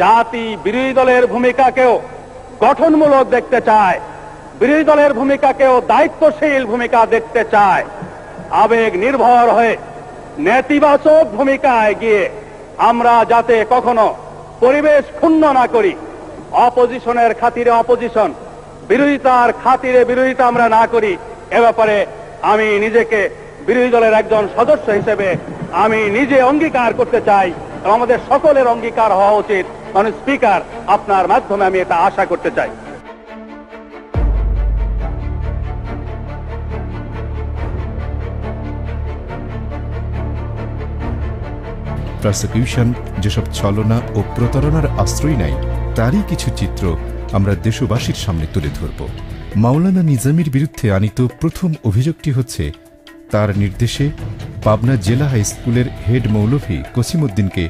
জাতি বিরোধী দলের ভূমিকাকেও গঠনমূলক দেখতে চায়। বিরোধী দলের ভূমিকাকেও দায়িত্বশীল ভূমিকা দেখতে চায়। আবেগ নির্ভর হয়ে নেতিবাচক ভূমিকায় গিয়ে আমরা যাতে কখনো পরিবেশ ক্ষুণ্ণ না করি, অপোজিশনের খাতিরে অপোজিশন, বিরোধিতার খাতিরে বিরোধিতা আমরা না করি, এ ব্যাপারে আমি নিজেকে বিরোধী দলের একজন সদস্য হিসেবে আমি নিজে অঙ্গীকার করতে চাই আমাদের সকলের অঙ্গীকার হওয়া উচিত। মানে স্পিকার আপনার মাধ্যমে আমি এটা আশা করতে চাই। প্রসিকিউশন যেসব ছলনা ও প্রতারণার আশ্রয় নেয়, তারই কিছু চিত্র আমরা দেশবাসীর সামনে তুলে ধরব। মাওলানা নিজামীর বিরুদ্ধে আনিত প্রথম অভিযোগটি হচ্ছে, তার নির্দেশে পাবনা জেলা হাই স্কুলের হেড মৌলভী কসিমউদ্দিনকে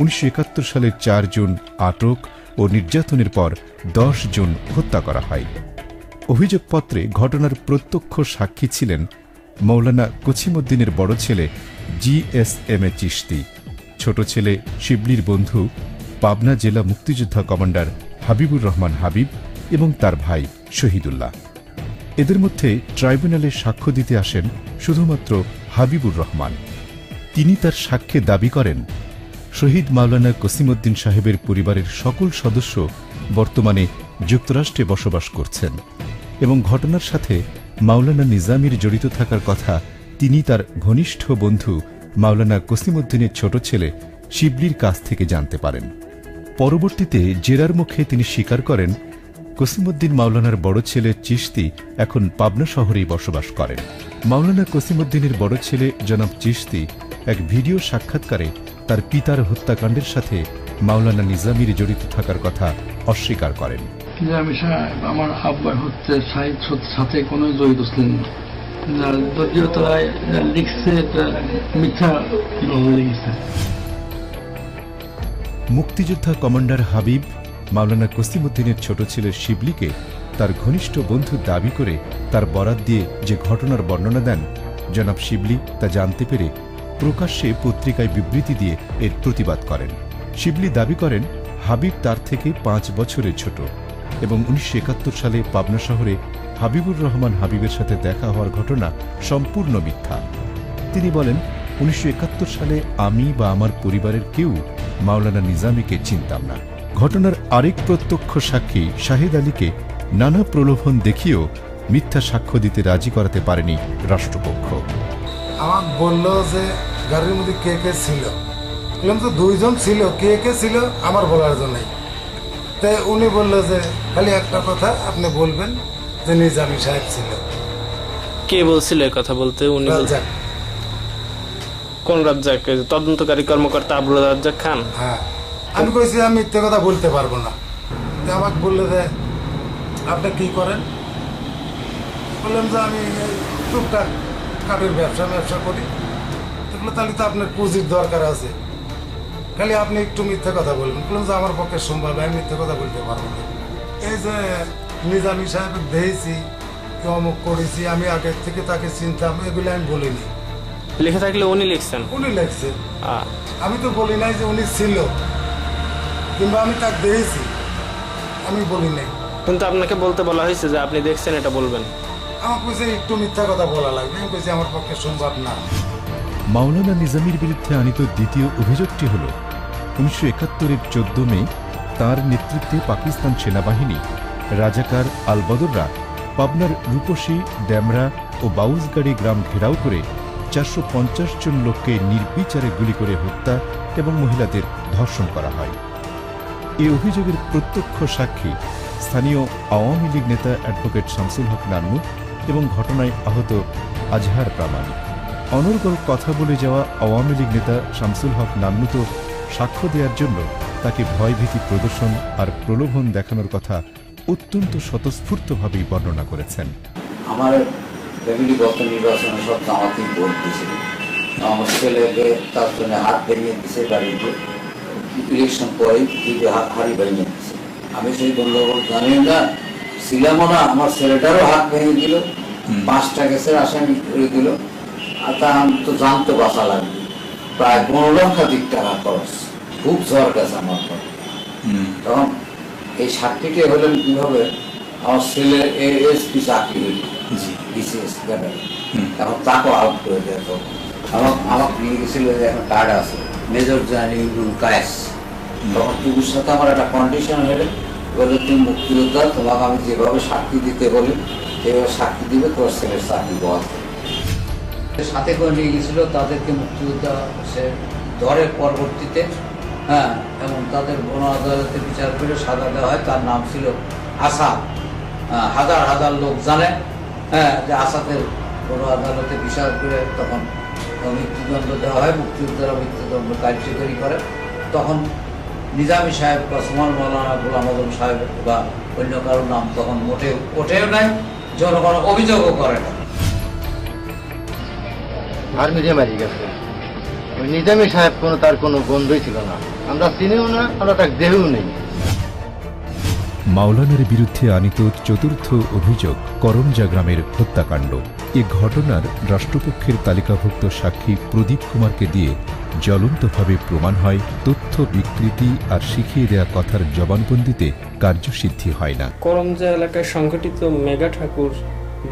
উনিশশো একাত্তর সালের চার জুন আটক ও নির্যাতনের পর দশ জুন হত্যা করা হয়। অভিযোগপত্রে ঘটনার প্রত্যক্ষ সাক্ষী ছিলেন মৌলানা কছিমুদ্দিনের বড় ছেলে G S M A Chishti. ছোট ছেলে শিবলির বন্ধু, পাবনা জেলা মুক্তিযোদ্ধা কমান্ডার হাবিবুর রহমান হাবিব এবং তার ভাই শহীদুল্লাহ। এদের মধ্যে ট্রাইব্যুনালে সাক্ষ্য দিতে আসেন শুধুমাত্র হাবিবুর রহমান। তিনি তার সাক্ষ্যে দাবি করেন শহীদ মাওলানা কসিমউদ্দিন সাহেবের পরিবারের সকল সদস্য বর্তমানে যুক্তরাষ্ট্রে বসবাস করছেন এবং ঘটনার সাথে মাওলানা নিজামির জড়িত থাকার কথা তিনি তার ঘনিষ্ঠ বন্ধু মাওলানা কসিমউদ্দিনের ছোট ছেলে শিবলির কাছ থেকে জানতে পারেন। পরবর্তীতে জেরার মুখে তিনি স্বীকার করেন কসিমউদ্দিন মাওলানার বড় ছেলে চিশতি এখন পাবনা শহরেই বসবাস করেন। মাওলানা কসিমউদ্দিনের বড় ছেলে জনাব চিশতি এক ভিডিও সাক্ষাৎকারে তার পিতার হত্যাকাণ্ডের সাথে মাওলানা নিজামির জড়িত থাকার কথা অস্বীকার করেন। যে আমি সা- আমার আব্বার হচ্ছে সাথে কোনো জড়িত ছিলেন না। লিখছে মিথ্যা লিখছে। মুক্তিযোদ্ধা কমান্ডার হাবিব মাওলানা কসিমুদ্দিনের ছোট ছেলে শিবলিকে তার ঘনিষ্ঠ বন্ধু দাবি করে তার বরাত দিয়ে যে ঘটনার বর্ণনা দেন জনাব শিবলি তা জানতে পেরে প্রকাশ্যে পত্রিকায় বিবৃতি দিয়ে এর প্রতিবাদ করেন। শিবলি দাবি করেন, হাবিব তার থেকে পাঁচ বছরের ছোট এবং উনিশশো একাত্তর সালে পাবনা শহরে হাবিবুর রহমান হাবিবের সাথে দেখা হওয়ার ঘটনা সম্পূর্ণ মিথ্যা। তিনি বলেন, উনিশশো একাত্তর সালে আমি বা আমার পরিবারের কেউ মাওলানা নিজামীকে চিনতাম না। ঘটনার আরেক প্রত্যক্ষ সাক্ষী শাহেদ আলীকে নানা প্রলোভন দেখিয়েও মিথ্যা সাক্ষ্য দিতে রাজি করাতে পারেনি রাষ্ট্রপক্ষ। আমার বলল যে গাড়ির মধ্যে কে কে ছিল? বললাম তো দুইজন ছিল কে কে ছিল আমার বলার জন্যই তাই উনি বলল যে খালি একটা কথা আপনি বলবেন যে নিজামি সাহেব ছিল। কে বলছিল এই কথা বলতে? উনি রাজ্জাক। কোন রাজ্জাক? তদন্তকারী কর্মকর্তা আবুল রাজ্জাক খান? হ্যাঁ। আমি কইছি আমি মিথ্যে কথা বলতে পারব না। তো আমাকে বলল যে আপনি কি করেন? বললাম যে আমি টুকটাক কাঠের ব্যবসা ব্যবসা করি এগুলো তাহলে তো আপনার পুঁজির দরকার আছে। খালি আপনি একটু মিথ্যে কথা বলবেন। বলুন যে আমার পক্ষে সম্ভব আমি মিথ্যে কথা বলতে পারব না। এই যে নিজামি সাহেব দেখেছি কি অমুক করেছি আমি আগের থেকে তাকে চিনতাম এগুলো আমি বলিনি। লিখে থাকলে উনি লিখছেন? উনি লেখছে আহ, আমি তো বলি নাই যে উনি ছিল কিংবা আমি তাকে দেখেছি আমি বলি নাই। কিন্তু আপনাকে বলতে বলা হয়েছে যে আপনি দেখছেন এটা বলবেন। মাওলানা নিজামীর বিরুদ্ধে আনিত দ্বিতীয় অভিযোগটি হল, উনিশশো একাত্তরের চোদ্দ মে তার নেতৃত্বে পাকিস্তান সেনাবাহিনী, রাজাকার আলবদররা, পাবনার রূপসী, ড্যামরা ও বাউজগাড়ি গ্রাম ঘেরাও করে চারশো পঞ্চাশ জন লোককে নির্বিচারে গুলি করে হত্যা এবং মহিলাদের ধর্ষণ করা হয়। এই অভিযোগের প্রত্যক্ষ সাক্ষী স্থানীয় আওয়ামী লীগ নেতা অ্যাডভোকেট শামসুল হক নান্নু এবং ঘটনায় আহত আজহার প্রামাণিক অনর্গল কথা বলে যাওয়া আওয়ামী লীগ নেতা শামসুল হক নান্নু তো সাক্ষ্য দেওয়ার জন্য তাকে ভয়ভীতি প্রদর্শন আর প্রলোভন দেখানোর কথা অত্যন্ত স্বতঃস্ফূর্তভাবেই বর্ণনা করেছেন। আমার ফ্যামিলিগত নির্বাচনে সব জামাতেই ভোট দিয়েছিল। আমার ছেলেকে তার জন্য হাত ভেঙে দিছে বাড়িতে। ইলেকশন দিদি হাত হাড়ি ভেঙে দিছে আমি সেই গন্ডগোল জানি না। ছিলামও না আমার ছেলেটারও হাত ভেঙে দিল পাঁচটা গ্যাসের আসামি করে দিল। আর তা আমি তো জানতে বাসা লাগবে। প্রায় পনেরো লক্ষাধিক টাকা খরচ। খুব ঝড় গেছে আমার পর তখন এই সাক্ষীটি হলেন কীভাবে আমার ছেলে এসপি চাকরি হইল। বিসিএস ক্যাডার এখন তাকেও আউট করে দেয় তখন। আমার আমাকে নিয়ে গেছিল যে এখন কার্ড আছে। Major general Yurul Kayes. তখন টুকুর সাথে আমার একটা কন্ডিশন হলে বলে তুমি মুক্তিযোদ্ধা তোমাকে আমি যেভাবে সাক্ষী দিতে বলি সেভাবে সাক্ষী দিবে তোমার ছেলের চাকরি বহাল সাথে করে নিয়ে গেছিল তাদেরকে মুক্তিযোদ্ধা সে ধরে পরবর্তীতে হ্যাঁ এবং তাদের গণ আদালতে বিচার করে সাজা দেওয়া হয়। তার নাম ছিল আসাদ হ্যাঁ, হাজার হাজার লোক জানে হ্যাঁ যে আসাদের গণ আদালতে বিচার করে তখন মৃত্যুদণ্ড দেওয়া হয়। মুক্তিযোদ্ধারা মৃত্যুদণ্ড কার্যকরী করে। তখন নিজামী সাহেব বা সুমান মৌলানা গোলাম আজম সাহেব বা অন্য কারোর নাম তখন মোটেও ওঠেও নাই জনগণ অভিযোগও করে না। আর নিজে মারি গেছে। ওই নিজামী সাহেব কোনো তার কোনো বন্ধুই ছিল না। আমরা চিনিও না আমরা তাকে দেহেও নেই। মাওলানার বিরুদ্ধে আনিত চতুর্থ অভিযোগ করমজা গ্রামের হত্যাকাণ্ড। এ ঘটনার রাষ্ট্রপক্ষের তালিকাভুক্ত সাক্ষী প্রদীপ কুমারকে দিয়ে জ্বলন্তভাবে প্রমাণ হয় তথ্য বিকৃতি আর শিখিয়ে দেয়া কথার জবানবন্দিতে কার্যসিদ্ধি হয় না। করমজা এলাকায় সংঘটিত মেগা ঠাকুর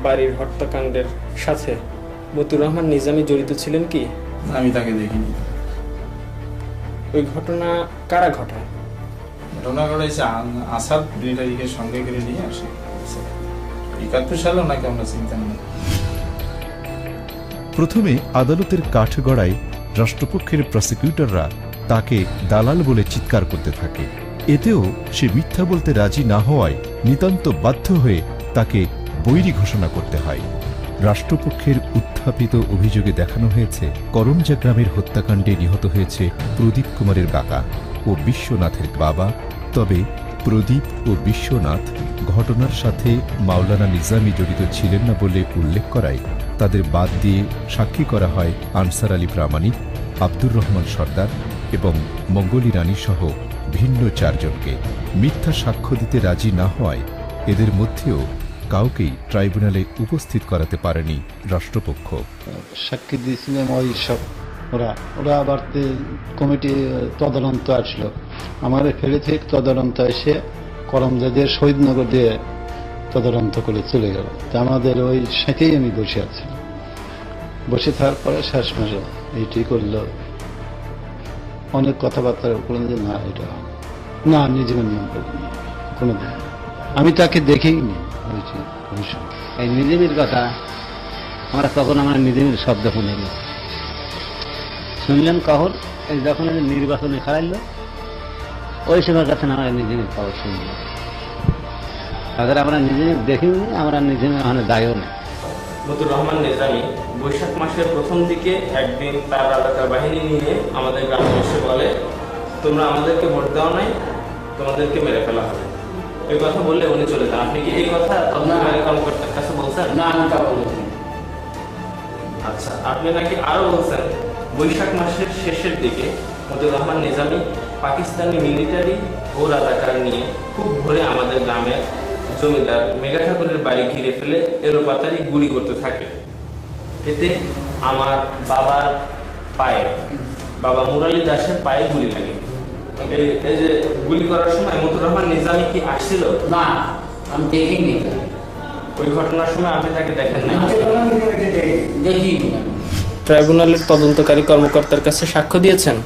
বাড়ির হত্যাকাণ্ডের সাথে মতুর রহমান নিজামী জড়িত ছিলেন কি? আমি তাকে দেখিনি। ওই ঘটনা কারা ঘটায়? ঘটনা ঘটেছে আসাদ মিলিটারিকে সঙ্গে করে নিয়ে আসে। একাত্তর সালে ওনাকে আমরা চিনতাম না। প্রথমে আদালতের কাঠগড়ায় রাষ্ট্রপক্ষের প্রসিকিউটররা তাকে দালাল বলে চিৎকার করতে থাকে। এতেও সে মিথ্যা বলতে রাজি না হওয়ায় নিতান্ত বাধ্য হয়ে তাকে বৈরী ঘোষণা করতে হয়। রাষ্ট্রপক্ষের উত্থাপিত অভিযোগে দেখানো হয়েছে, করমজা গ্রামের হত্যাকাণ্ডে নিহত হয়েছে প্রদীপ কুমারের কাকা ও বিশ্বনাথের বাবা। তবে প্রদীপ ও বিশ্বনাথ ঘটনার সাথে মাওলানা নিজামী জড়িত ছিলেন না বলে উল্লেখ করায় তাদের বাদ দিয়ে সাক্ষী করা হয় আনসার আলী প্রামাণিক, আব্দুর রহমান সর্দার এবং মঙ্গলী রানী সহ ভিন্ন চারজনকে। মিথ্যা সাক্ষ্য দিতে রাজি না হওয়ায় এদের মধ্যেও কাউকেই ট্রাইব্যুনালে উপস্থিত করাতে পারেনি রাষ্ট্রপক্ষ। সাক্ষী দিয়েছিলাম ওই সব ওরা। ওরা আবার কমিটি তদন্ত আসলো। আমার ফেলে থেকে তদন্ত এসে করমজাদের শহীদনগর দিয়ে তদন্ত করে চলে গেল। তা আমাদের ওই সাথেই আমি বসে আছি। বসে থাকার পরে শেষ মাসে এইটি করল। অনেক কথাবার্তা করলেন যে না এটা না নিজে নিয়ম করিনি। কোনোদিন। আমি তাকে যে, এই নিজামের কথা আমরা তখন আমরা নিজামের শব্দ শুনিনি শুনলেন কখন? এই যখন নির্বাচনে খারাইল ওই সময় কাছে আমরা নিজামের খবর শুনলাম। তাদের আমরা নিজামের দেখিনি আমরা নিজামের ওখানে দায়ও নেই মতুর রহমান নিজামী বৈশাখ মাসের প্রথম দিকে একদিন তার এলাকার বাহিনী নিয়ে আমাদের গ্রামে এসে বলে তোমরা আমাদেরকে ভোট দেওয়া নাই তোমাদেরকে মেরে ফেলা হবে। এই কথা বললে উনি চলে যান। আপনি কি এই কথা তদন্তকারী কর্মকর্তার কাছে বলছেন? না আমি তা বলিনি আচ্ছা আপনি নাকি আরও বলছেন বৈশাখ মাসের শেষের দিকে মতুর রহমান নিজামী পাকিস্তানি মিলিটারি ও রাজাকার নিয়ে খুব ভোরে আমাদের গ্রামের জমিদার মেঘা ঠাকুরের বাড়ি ঘিরে ফেলে এলোপাতারি গুলি করতে থাকে। এতে আমার বাবার পায়ে বাবা মুরালি দাসের পায়ে গুলি লাগে। এই যে গুলি করার সময় মতুর রহমান নিজামী কি আসছিল? না আমি দেখিনি। ওই ঘটনার সময় আপনি তাকে দেখেন না দেখিনি ট্রাইব্যুনালের তদন্তকারী কর্মকর্তার কাছে সাক্ষ্য দিয়েছেন।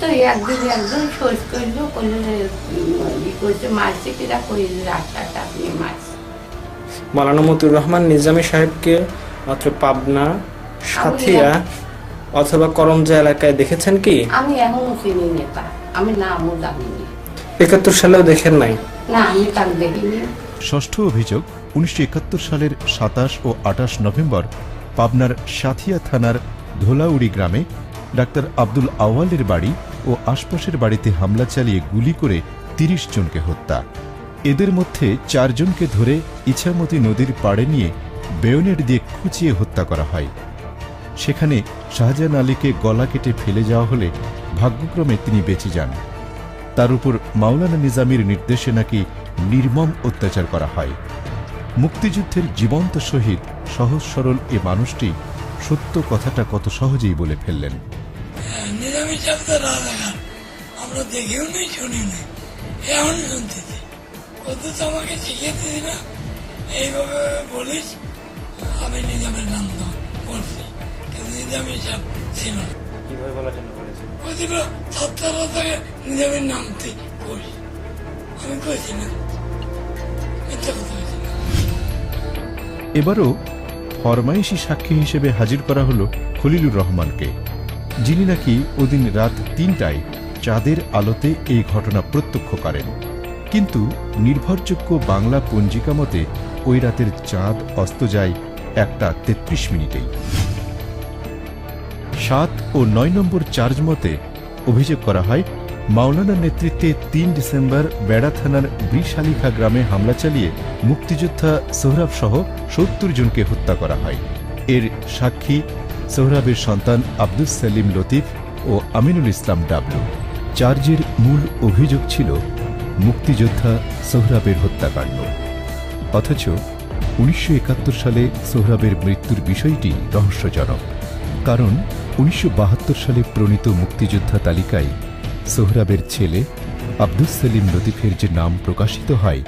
তো একদিন একজন শোষ করল করল ই করছে মারছে কিরা করে রাস্তাটা আপনি মারছে। মালানা মতুর রহমান নিজামী সাহেবকে মাত্র পাবনা সাথিয়া অথবা করমজা এলাকায় দেখেছেন কি? আমি এখনও চিনি নেতা আমি নামও জানিনি একাত্তর সালেও দেখেন নাই? না আমি তাকে দেখিনি। ষষ্ঠ অভিযোগ উনিশশো একাত্তর সালের সাতাশ ও আটাশ নভেম্বর পাবনার সাথিয়া থানার ধোলাউড়ি গ্রামে ডাক্তার আব্দুল আওয়ালের বাড়ি ও আশপাশের বাড়িতে হামলা চালিয়ে গুলি করে তিরিশ জনকে হত্যা। এদের মধ্যে চারজনকে ধরে ইছামতি নদীর পাড়ে নিয়ে বেয়নেট দিয়ে খুঁচিয়ে হত্যা করা হয়। সেখানে শাহজাহান আলীকে গলা কেটে ফেলে যাওয়া হলে ভাগ্যক্রমে তিনি বেঁচে যান। তার উপর মাওলানা নিজামীর নির্দেশে নাকি নির্মম অত্যাচার করা হয়। মুক্তিযুদ্ধের জীবন্ত শহীদ সহজ সরল এ মানুষটি সত্য কথাটা কত সহজেই বলে ফেললেন। নিরামিষ আমরা দেখেও নেই শুনি নেই এমন শুনতেছি অথচ আমাকে শিখেছি না এইভাবে বলিস আমি নিজামের নাম তো বলছি কিন্তু নিজাম সব ছিল না নিজামের নাম তুই বলিস আমি কইছি না এবারও ফরমাইশি সাক্ষী হিসেবে হাজির করা হলো খলিলুর রহমানকে। যিনি নাকি ওদিন রাত তিনটায় চাঁদের আলোতে এই ঘটনা প্রত্যক্ষ করেন। কিন্তু নির্ভরযোগ্য বাংলা পঞ্জিকা মতে ওই রাতের চাঁদ অস্ত যায় একটা তেত্রিশ মিনিটেই। সাত ও নয় নম্বর চার্জ মতে অভিযোগ করা হয় মাওলানার নেতৃত্বে তিন ডিসেম্বর বেড়া থানার ব্রিশালিখা গ্রামে হামলা চালিয়ে মুক্তিযোদ্ধা সোহরাব সহ সত্তর জনকে হত্যা করা হয়। এর সাক্ষী সোহরাবের সন্তান আব্দুস সেলিম লতিফ ও আমিনুল ইসলাম ডাবলু। চার্জের মূল অভিযোগ ছিল মুক্তিযোদ্ধা সোহরাবের হত্যাকাণ্ড। অথচ উনিশশো একাত্তর সালে সোহরাবের মৃত্যুর বিষয়টি রহস্যজনক। কারণ উনিশশো বাহাত্তর সালে প্রণীত মুক্তিযোদ্ধা তালিকায় সোহরাবের ছেলে আব্দুস সেলিম লতিফের যে নাম প্রকাশিত হয়,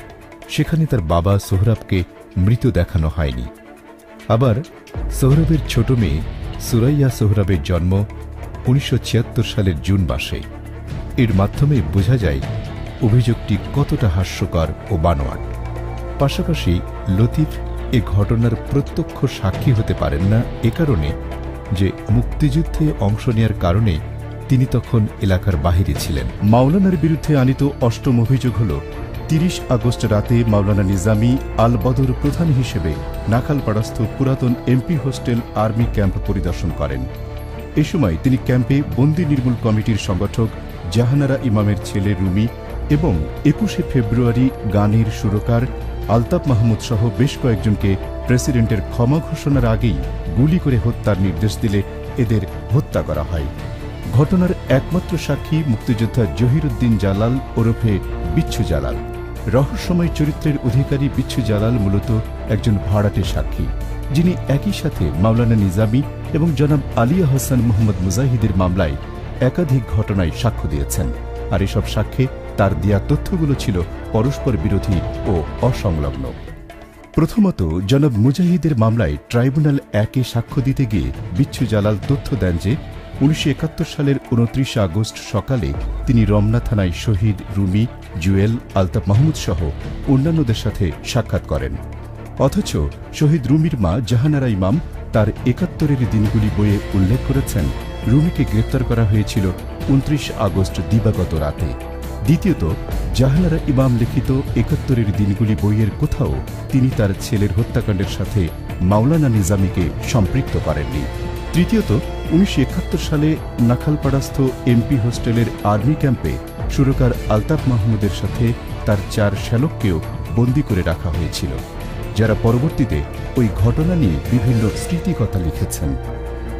সেখানে তার বাবা সোহরাবকে মৃত দেখানো হয়নি। আবার সোহরাবের ছোট মেয়ে সুরাইয়া সোহরাবের জন্ম উনিশশো ছিয়াত্তর সালের জুন মাসে। এর মাধ্যমে বোঝা যায় অভিযোগটি কতটা হাস্যকর ও বানোয়াট। পাশাপাশি লতিফ এ ঘটনার প্রত্যক্ষ সাক্ষী হতে পারেন না এ কারণে যে মুক্তিযুদ্ধে অংশ নেয়ার কারণে তিনি তখন এলাকার বাহিরে ছিলেন। মাওলানার বিরুদ্ধে আনিত অষ্টম অভিযোগ হল তিরিশ আগস্ট রাতে মাওলানা নিজামী আল বদর প্রধান হিসেবে নাখালপাড়াস্থ পুরাতন এমপি হোস্টেল আর্মি ক্যাম্প পরিদর্শন করেন। এ সময় তিনি ক্যাম্পে বন্দি নির্মূল কমিটির সংগঠক জাহানারা ইমামের ছেলে রুমি এবং একুশে ফেব্রুয়ারি গানের সুরকার আলতাফ মাহমুদ সহ বেশ কয়েকজনকে প্রেসিডেন্টের ক্ষমা ঘোষণার আগেই গুলি করে হত্যার নির্দেশ দিলে এদের হত্যা করা হয়। ঘটনার একমাত্র সাক্ষী মুক্তিযোদ্ধা জহিরুদ্দিন জালাল ওরফে বিচ্ছু জালাল। রহস্যময় চরিত্রের অধিকারী বিচ্ছু জালাল মূলত একজন ভাড়াটে সাক্ষী, যিনি একই সাথে মাওলানা নিজামী এবং জনাব আলিয়া হাসান মোহাম্মদ মুজাহিদের মামলায় একাধিক ঘটনায় সাক্ষ্য দিয়েছেন। আর এসব সাক্ষ্যে তার দেয়া তথ্যগুলো ছিল পরস্পর বিরোধী ও অসংলগ্ন। প্রথমত, জনাব মুজাহিদের মামলায় ট্রাইব্যুনাল একে সাক্ষ্য দিতে গিয়ে বিচ্ছু জালাল তথ্য দেন যে, উনিশশো একাত্তর সালের উনত্রিশে আগস্ট সকালে তিনি রমনা থানায় শহীদ, রুমি জুয়েল, আলতাফ মাহমুদ সহ অন্যান্যদের সাথে সাক্ষাৎ করেন। অথচ শহীদ রুমির মা জাহানারা ইমাম তার একাত্তরের দিনগুলি বইয়ে উল্লেখ করেছেন, রুমিকে গ্রেপ্তার করা হয়েছিল উনত্রিশ আগস্ট দিবাগত রাতে। দ্বিতীয়ত, জাহানারা ইমাম লিখিত একাত্তরের দিনগুলি বইয়ের কোথাও তিনি তার ছেলের হত্যাকাণ্ডের সাথে মাওলানা নিজামীকে সম্পৃক্ত করেননি। তৃতীয়ত, উনিশশো একাত্তর সালে নাখালপাড়াস্থ এমপি হোস্টেলের আর্মি ক্যাম্পে সুরকার আলতাফ মাহমুদের সাথে তার চার শ্যালককেও বন্দী করে রাখা হয়েছিল, যারা পরবর্তীতে ওই ঘটনা নিয়ে বিভিন্ন স্মৃতিকথা লিখেছেন।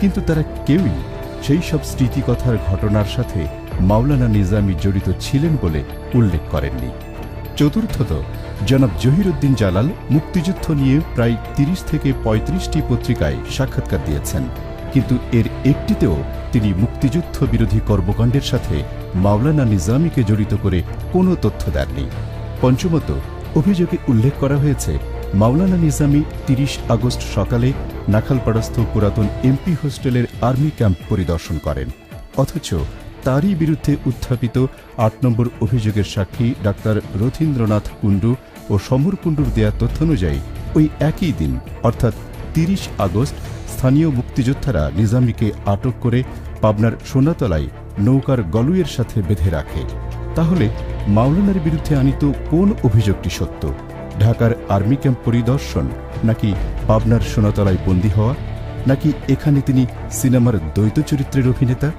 কিন্তু তারা কেউই সেই সব স্মৃতিকথার ঘটনার সাথে মাওলানা নিজামী জড়িত ছিলেন বলে উল্লেখ করেননি। চতুর্থত, জনাব জহিরুদ্দিন জালাল মুক্তিযুদ্ধ নিয়ে প্রায় তিরিশ থেকে পঁয়ত্রিশটি পত্রিকায় সাক্ষাৎকার দিয়েছেন। কিন্তু এর একটিতেও তিনি মুক্তিযুদ্ধ বিরোধী কর্মকাণ্ডের সাথে মাওলানা নিজামীকে জড়িত করে কোনো তথ্য দেননি। পঞ্চমত, অভিযোগে উল্লেখ করা হয়েছে, মাওলানা নিজামী তিরিশ আগস্ট সকালে নাখালপাড়াস্থ পুরাতন এমপি হোস্টেলের আর্মি ক্যাম্প পরিদর্শন করেন। অথচ তারই বিরুদ্ধে উত্থাপিত আট নম্বর অভিযোগের সাক্ষী ডাক্তার রথীন্দ্রনাথ কুণ্ডু ও সমর কুণ্ডুর দেয়া তথ্য অনুযায়ী ওই একই দিন, অর্থাৎ তিরিশ আগস্ট, স্থানীয় মুক্তিযোদ্ধারা নিজামীকে আটক করে পাবনার সোনাতলায় নৌকার গলুয়ের সাথে বেঁধে রাখে। তাহলে মাওলানার বিরুদ্ধে আনিত কোন অভিযোগটি সত্য? ঢাকার আর্মি ক্যাম্প পরিদর্শন নাকি পাবনার সোনাতলায় বন্দী হওয়া? নাকি এখানে তিনি সিনেমার দ্বৈত চরিত্রের অভিনেতা?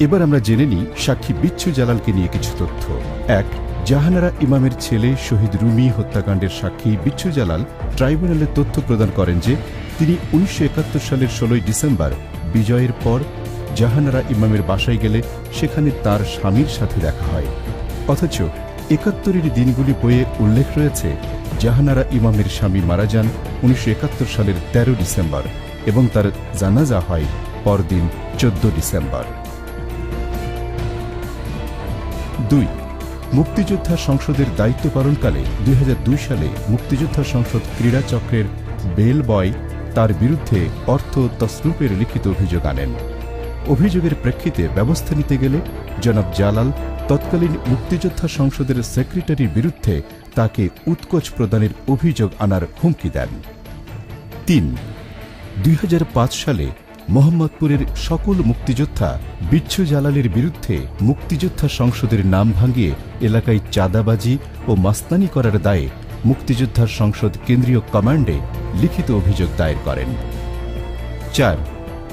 এবার আমরা জেনে নিই সাক্ষী বিচ্ছু জালালকে নিয়ে কিছু তথ্য। এক, জাহানারা ইমামের ছেলে শহীদ রুমি হত্যাকাণ্ডের সাক্ষী বিচ্ছু জালাল ট্রাইব্যুনালে তথ্য প্রদান করেন যে তিনি উনিশশো একাত্তর সালের ষোলোই ডিসেম্বর বিজয়ের পর জাহানারা ইমামের বাসায় গেলে সেখানে তার স্বামীর সাথে দেখা হয়। অথচ একাত্তরের দিনগুলি বইয়ে উল্লেখ রয়েছে, জাহানারা ইমামের স্বামী মারা যান উনিশশো একাত্তর সালের ১৩ ডিসেম্বর এবং তার জানাজা হয় পরদিন চোদ্দ ডিসেম্বর। দুই, মুক্তিযোদ্ধা সংসদের দায়িত্ব পালনকালে দুই হাজার দুই সালে মুক্তিযোদ্ধা সংসদ ক্রীড়া চক্রের বেল বয় তার বিরুদ্ধে অর্থ তসরুপের লিখিত অভিযোগ আনেন। অভিযোগের প্রেক্ষিতে ব্যবস্থা নিতে গেলে জনাব জালাল তৎকালীন মুক্তিযোদ্ধা সংসদের সেক্রেটারির বিরুদ্ধে তাকে উৎকোচ প্রদানের অভিযোগ আনার হুমকি দেন। তিন, দুই সালে মোহাম্মদপুরের সকল মুক্তিযোদ্ধা বিচ্ছু জালালের বিরুদ্ধে মুক্তিযোদ্ধা সংসদের নাম ভাঙিয়ে এলাকায় চাঁদাবাজি ও মাস্তানি করার দায়ে মুক্তিযোদ্ধা সংসদ কেন্দ্রীয় কমান্ডে লিখিত অভিযোগ দায়ের করেন। চার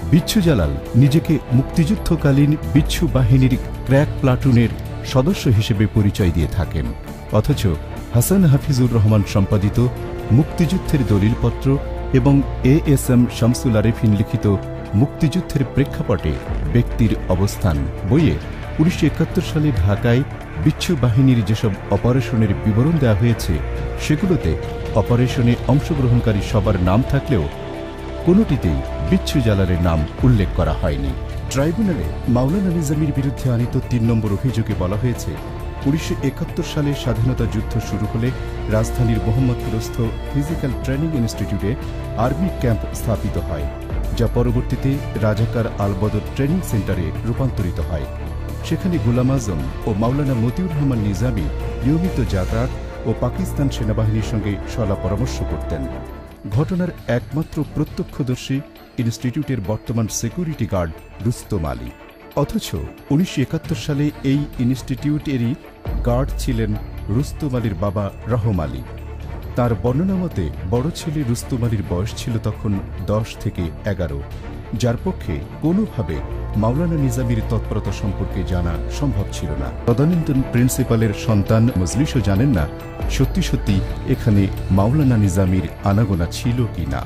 বিচ্ছু জালাল নিজেকে মুক্তিযুদ্ধকালীন বিচ্ছু বাহিনীর ক্র্যাক প্লাটুনের সদস্য হিসেবে পরিচয় দিয়ে থাকেন। অথচ হাসান হাফিজুর রহমান সম্পাদিত মুক্তিযুদ্ধের দলিলপত্র এবং A S M Shamsul Arefin লিখিত মুক্তিযুদ্ধের প্রেক্ষাপটে ব্যক্তির অবস্থান বইয়ে উনিশশো একাত্তর সালে ঢাকায় বিচ্ছু বাহিনীর যেসব অপারেশনের বিবরণ দেওয়া হয়েছে, সেগুলোতে অপারেশনে অংশগ্রহণকারী সবার নাম থাকলেও কোনোটিতেই বিচ্ছু জালালের নাম উল্লেখ করা হয়নি। ট্রাইব্যুনালে মাওলানা নিজামীর বিরুদ্ধে আনিত তিন নম্বর অভিযোগে বলা হয়েছে, উনিশশো একাত্তর সালে স্বাধীনতা যুদ্ধ শুরু হলে রাজধানীর মোহাম্মদপুরস্থ ফিজিক্যাল ট্রেনিং ইনস্টিটিউটে আর্মি ক্যাম্প স্থাপিত হয়, যা পরবর্তীতে রাজাকার আলবদর ট্রেনিং সেন্টারে রূপান্তরিত হয়। সেখানে গুলাম আজম ও মাওলানা মতিউর রহমান নিজামী নিয়মিত যাতায়াত ও পাকিস্তান সেনাবাহিনীর সঙ্গে সলা পরামর্শ করতেন। ঘটনার একমাত্র প্রত্যক্ষদর্শী ইনস্টিটিউটের বর্তমান সিকিউরিটি গার্ড রুস্তম আলী। অথচ উনিশশো একাত্তর সালে এই ইনস্টিটিউটেরই গার্ড ছিলেন রুস্তম আলীর বাবা রহম আলী। তাঁর বর্ণনা মতে, বড় ছেলে রুস্তম আলীর বয়স ছিল তখন দশ থেকে এগারো। যার পক্ষে কোনোভাবে মাওলানা নিজামীর তৎপরতা সম্পর্কে জানা সম্ভব ছিল না। তদানীন্তন প্রিন্সিপালের সন্তান মজলিসও জানেন না সত্যি সত্যি এখানে মাওলানা নিজামীর আনাগোনা ছিল কি না।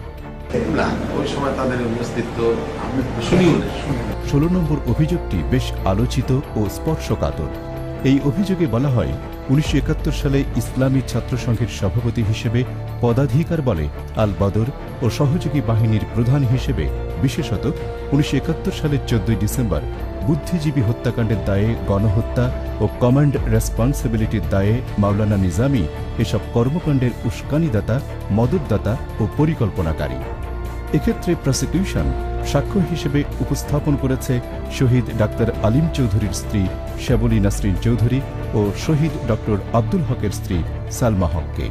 ষোলো নম্বর অভিযোগটি বেশ আলোচিত ও স্পর্শকাতর। এই অভিযোগে বলা হয় উনিশশো একাত্তর সালে ইসলামী ছাত্র সংঘের সভাপতি হিসেবে পদাধিকার বলে আল বদর ও সহযোগী বাহিনীর প্রধান হিসেবে, বিশেষত উনিশশো একাত্তর সালের চোদ্দই ডিসেম্বর, বুদ্ধিজীবী হত্যাকাণ্ডের দায়ে গণহত্যা ও কমান্ড রেসপন্সিবিলিটির দায়ে মাওলানা নিজামী এসব কর্মকাণ্ডের উস্কানিদাতা, মদতদাতা ও পরিকল্পনাকারী। এক্ষেত্রে প্রসিকিউশন সাক্ষ্য হিসেবে উপস্থাপন করেছে শহীদ ডাক্তার আলিম চৌধুরীর স্ত্রী শ্যাবলী নাসরিন চৌধুরী ও শহীদ ডক্টর আব্দুল হকের স্ত্রী সালমা হককে।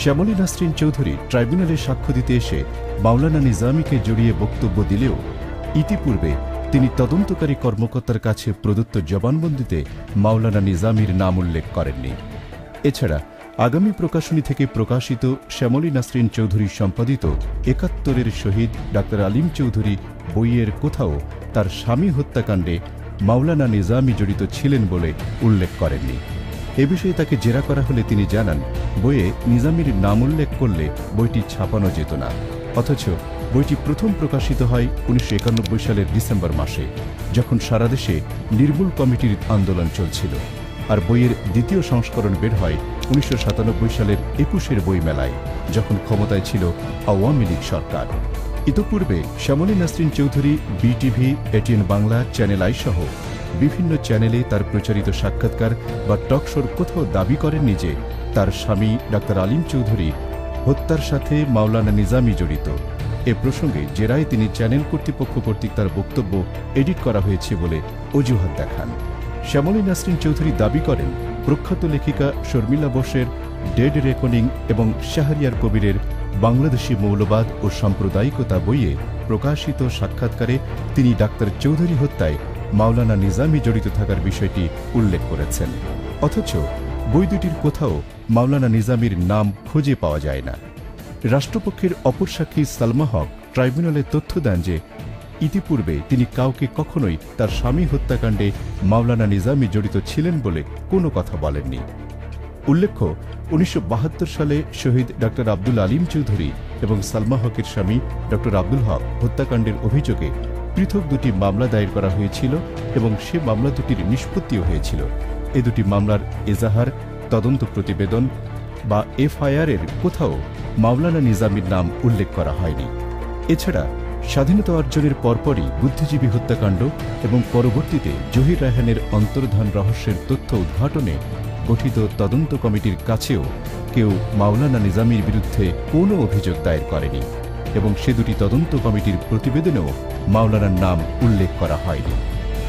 শ্যামলী নাসরিন চৌধুরী ট্রাইব্যুনালে সাক্ষ্য দিতে এসে মাওলানা নিজামীকে জড়িয়ে বক্তব্য দিলেও ইতিপূর্বে তিনি তদন্তকারী কর্মকর্তার কাছে প্রদত্ত জবানবন্দিতে মাওলানা নিজামীর নাম উল্লেখ করেননি। এছাড়া আগামী প্রকাশনী থেকে প্রকাশিত শ্যামলী নাসরিন চৌধুরী সম্পাদিত একাত্তরের শহীদ ডাক্তার আলিম চৌধুরী বইয়ের কোথাও তার স্বামী হত্যাকাণ্ডে মাওলানা নিজামী জড়িত ছিলেন বলে উল্লেখ করেননি। এ বিষয়ে তাকে জেরা করা হলে তিনি জানান, বইয়ে নিজামীর নাম উল্লেখ করলে বইটি ছাপানো যেত না। অথচ বইটি প্রথম প্রকাশিত হয় উনিশশো একানব্বই সালের ডিসেম্বর মাসে, যখন সারা দেশে নির্মূল কমিটির আন্দোলন চলছিল। আর বইয়ের দ্বিতীয় সংস্করণ বের হয় উনিশশো সাতানব্বই সালের একুশের বই মেলায় যখন ক্ষমতায় ছিল আওয়ামী লীগ সরকার। ইতোপূর্বে Shyamoli Nasrin Chowdhury, BTV, ATN Bangla, Channel I সহ বিভিন্ন চ্যানেলে তার প্রচারিত সাক্ষাৎকার বা টকশোর কোথাও দাবি করেননি যে তার স্বামী ডাক্তার আলিম চৌধুরী হত্যার সাথে মাওলানা নিজামী জড়িত। এ প্রসঙ্গে জেরায় তিনি চ্যানেল কর্তৃপক্ষ কর্তৃক তার বক্তব্য এডিট করা হয়েছে বলে অজুহাত দেখান। শ্যামলী নাসরিন চৌধুরী দাবি করেন প্রখ্যাত লেখিকা শর্মিলা বোসের ডেড রেকনিং এবং শাহরিয়ার কবিরের বাংলাদেশি মৌলবাদ ও সাম্প্রদায়িকতা বইয়ে প্রকাশিত সাক্ষাৎকারে তিনি ডাক্তার চৌধুরী হত্যায় মাওলানা নিজামী জড়িত থাকার বিষয়টি উল্লেখ করেছেন। অথচ বই দুটির কোথাও মাওলানা নিজামির নাম খুঁজে পাওয়া যায় না। রাষ্ট্রপক্ষের অপর সাক্ষী সালমা হক ট্রাইব্যুনালে তথ্য দেন যে ইতিপূর্বে তিনি কাউকে কখনোই তার স্বামী হত্যাকাণ্ডে মাওলানা নিজামী জড়িত ছিলেন বলে কোনো কথা বলেননি। উল্লেখ্য, উনিশশো সালে শহীদ ডক্টর আব্দুল আলিম চৌধুরী এবং সালমা হকের স্বামী ডক্টর আব্দুল হক হত্যাকাণ্ডের অভিযোগে পৃথক দুটি মামলা দায়ের করা হয়েছিল এবং সে মামলা দুটির নিষ্পত্তিও হয়েছিল। এ দুটি মামলার এজাহার, তদন্ত প্রতিবেদন বা এফআইআর এর কোথাও মাওলানা নিজামীর নাম উল্লেখ করা হয়নি। এছাড়া স্বাধীনতা অর্জনের পরপরই বুদ্ধিজীবী হত্যাকাণ্ড এবং পরবর্তীতে জহির রায়হানের অন্তর্ধান রহস্যের তথ্য উদ্ঘাটনে গঠিত তদন্ত কমিটির কাছেও কেউ মাওলানা নিজামীর বিরুদ্ধে কোনো অভিযোগ দায়ের করেনি এবং সে দুটি তদন্ত কমিটির প্রতিবেদনেও মাওলানার নাম উল্লেখ করা হয়নি।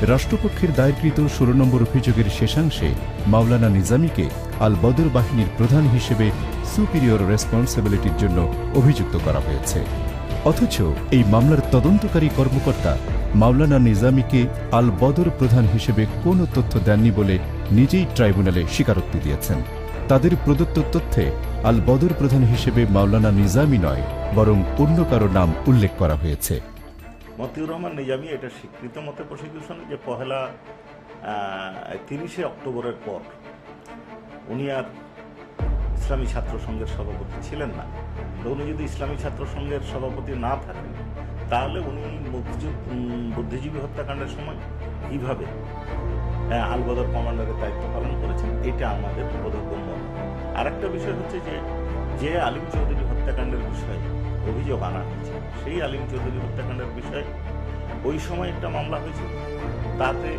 রাষ্ট্রপক্ষের দায়েরকৃত ষোলো নম্বর অভিযোগের শেষাংশে মাওলানা নিজামীকে আল বদর বাহিনীর প্রধান হিসেবে সুপিরিয়র রেসপন্সিবিলিটির জন্য অভিযুক্ত করা হয়েছে। অথচ এই মামলার তদন্তকারী কর্মকর্তা মাওলানা নিজামীকে আল বদর প্রধান হিসেবে কোনো তথ্য দেননি বলে নিজেই ট্রাইব্যুনালে স্বীকারোক্তি দিয়েছেন। তাদের প্রদত্ত তথ্যে আল বদর প্রধান হিসেবে মাওলানা নিজামি নয়, বরং অন্য কারও নাম উল্লেখ করা হয়েছে। মতিউর রহমান নিজামী এটা স্বীকৃত মতে প্রসিকিউশনে যে পহেলা তিরিশে অক্টোবরের পর উনি আর ইসলামী ছাত্র সংঘের সভাপতি ছিলেন না। উনি যদি ইসলামী ছাত্র সংঘের সভাপতি না থাকেন তাহলে উনি বুদ্ধিজীবী হত্যাকাণ্ডের সময় কীভাবে আহ, আলবদর কমান্ডারের দায়িত্ব পালন করেছেন এটা আমাদের বোধগম্য আর একটা বিষয় হচ্ছে যে যে আলিম চৌধুরী হত্যাকাণ্ডের বিষয়ে অভিযোগ আনা হয়েছে সেই আলিম চৌধুরী হত্যাকাণ্ডের বিষয়ে ওই সময় একটা মামলা হয়েছিল তাতে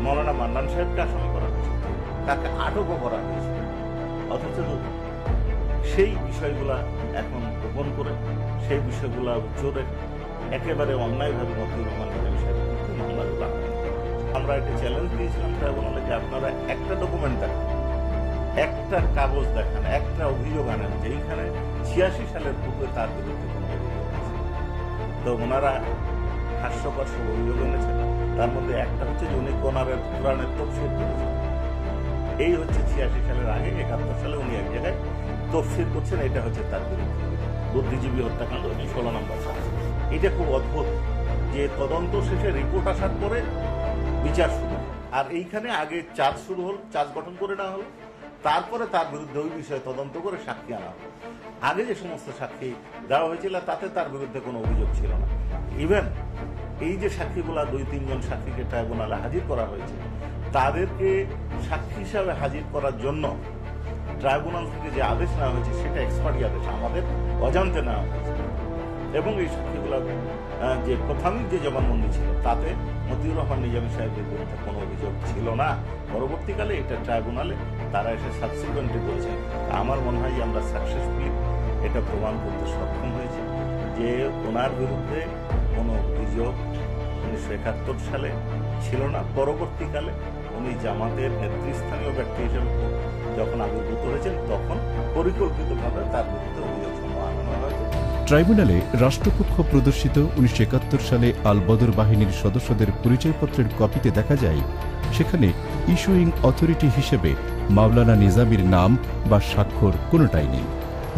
মৌলানা মান্নান সাহেবকে আসামি করা হয়েছে তাকে আটকও করা হয়েছে। অথচ সেই বিষয়গুলা এখন গোপন করে, সেই বিষয়গুলা জোরে একেবারে অন্যায়ভাবে মতিউর রহমান সাহেবের বিরুদ্ধে মামলাগুলো আমরা একটা চ্যালেঞ্জ দিয়েছিলাম ট্রাইব্যুনালে যে আপনারা একটা ডকুমেন্ট দেখান, একটা কাগজ দেখান, একটা অভিযোগ আনেন যেইখানে ছিয়াশি সালের পূর্বে তার বিরুদ্ধে কোনো অভিযোগ আছে। তো ওনারা হাস্যকর অভিযোগ এনেছেন। তার মধ্যে একটা হচ্ছে যে উনি কোনারের কোরআনের করেছেন। এই হচ্ছে ছিয়াশি সালের আগে, একাত্তর সালে উনি এক জায়গায় তফসির করছেন, এটা হচ্ছে তার বিরুদ্ধে। বুদ্ধিজীবী হত্যাকাণ্ড উনি ষোলো নম্বর এটা খুব অদ্ভুত যে তদন্ত শেষে রিপোর্ট আসার পরে বিচার শুরু আর এইখানে আগে চার্জ শুরু হল, চার্জ গঠন করে নেওয়া হলো। তারপরে তার বিরুদ্ধে ওই বিষয়ে তদন্ত করে সাক্ষী আনা হলো। আগে যে সমস্ত সাক্ষী দেওয়া হয়েছিল, তাতে তার বিরুদ্ধে কোনো অভিযোগ ছিল না। ইভেন এই যে সাক্ষীগুলা দুই, তিনজন সাক্ষীকে ট্রাইব্যুনালে হাজির করা হয়েছে, তাদেরকে সাক্ষী হিসাবে হাজির করার জন্য ট্রাইব্যুনাল থেকে যে আদেশ নেওয়া হয়েছে, সেটা এক্সপার্টি আদেশ। আমাদের অজান্তে নেওয়া হয়েছে। এবং এই সাক্ষীগুলো যে প্রাথমিক যে জবানবন্দি ছিল, তাতে মতিউর রহমান নিজামী সাহেবের বিরুদ্ধে কোনো অভিযোগ ছিল না। পরবর্তীকালে এটা ট্রাইব্যুনালে তারা এসে সাবসিকুয়েন্টলি করেছেন আমার মনে হয় আমরা সাকসেসফুলি এটা প্রমাণ করতে সক্ষম হয়েছে যে ওনার বিরুদ্ধে কোনো অভিযোগ উনিশশো একাত্তর সালে ছিল না। পরবর্তীকালে উনি জামাতের নেতৃস্থানীয় ব্যক্তি হিসেবে যখন আবির্ভূত হয়েছেন তখন পরিকল্পিতভাবে তার বিরুদ্ধে অভিযোগ ট্রাইব্যুনালে রাষ্ট্রপক্ষ প্রদর্শিত উনিশশো একাত্তর সালে আলবদর বাহিনীর সদস্যদের পরিচয়পত্রের কপিতে দেখা যায়, সেখানে ইস্যুইং অথরিটি হিসেবে মাওলানা নিজামির নাম বা স্বাক্ষর কোনোটাই নেই,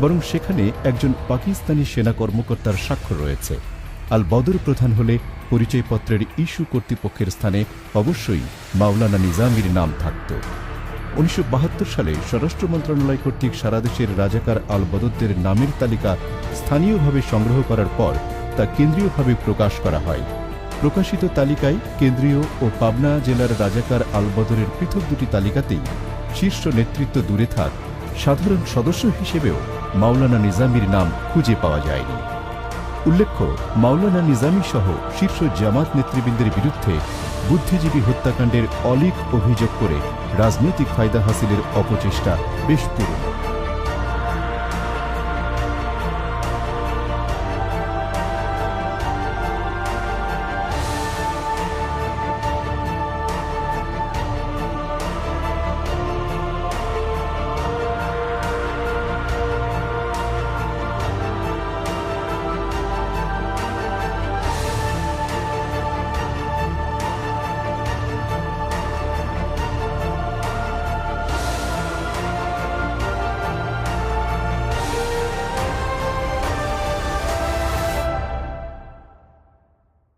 বরং সেখানে একজন পাকিস্তানি সেনা কর্মকর্তার স্বাক্ষর রয়েছে। আল বদর প্রধান হলে পরিচয়পত্রের ইস্যু কর্তৃপক্ষের স্থানে অবশ্যই মাওলানা নিজামির নাম থাকত। উনিশশো সালে স্বরাষ্ট্র মন্ত্রণালয় কর্তৃক সারা দেশের রাজাকার আল বদরদের নামের তালিকা স্থানীয়ভাবে সংগ্রহ করার পর তা কেন্দ্রীয়ভাবে প্রকাশ করা হয়। প্রকাশিত তালিকায় কেন্দ্রীয় ও পাবনা জেলার রাজাকার আল বদরের পৃথক দুটি তালিকাতেই শীর্ষ নেতৃত্ব দূরে থাক, সাধারণ সদস্য হিসেবেও মাওলানা নিজামির নাম খুঁজে পাওয়া যায়নি। উল্লেখ্য, মাওলানা নিজামী সহ শীর্ষ জামাত নেতৃবৃন্দের বিরুদ্ধে বুদ্ধিজীবী হত্যাকাণ্ডের অলিক অভিযোগ করে রাজনৈতিক ফায়দা হাসিলের অপচেষ্টা বেশ পুরনো।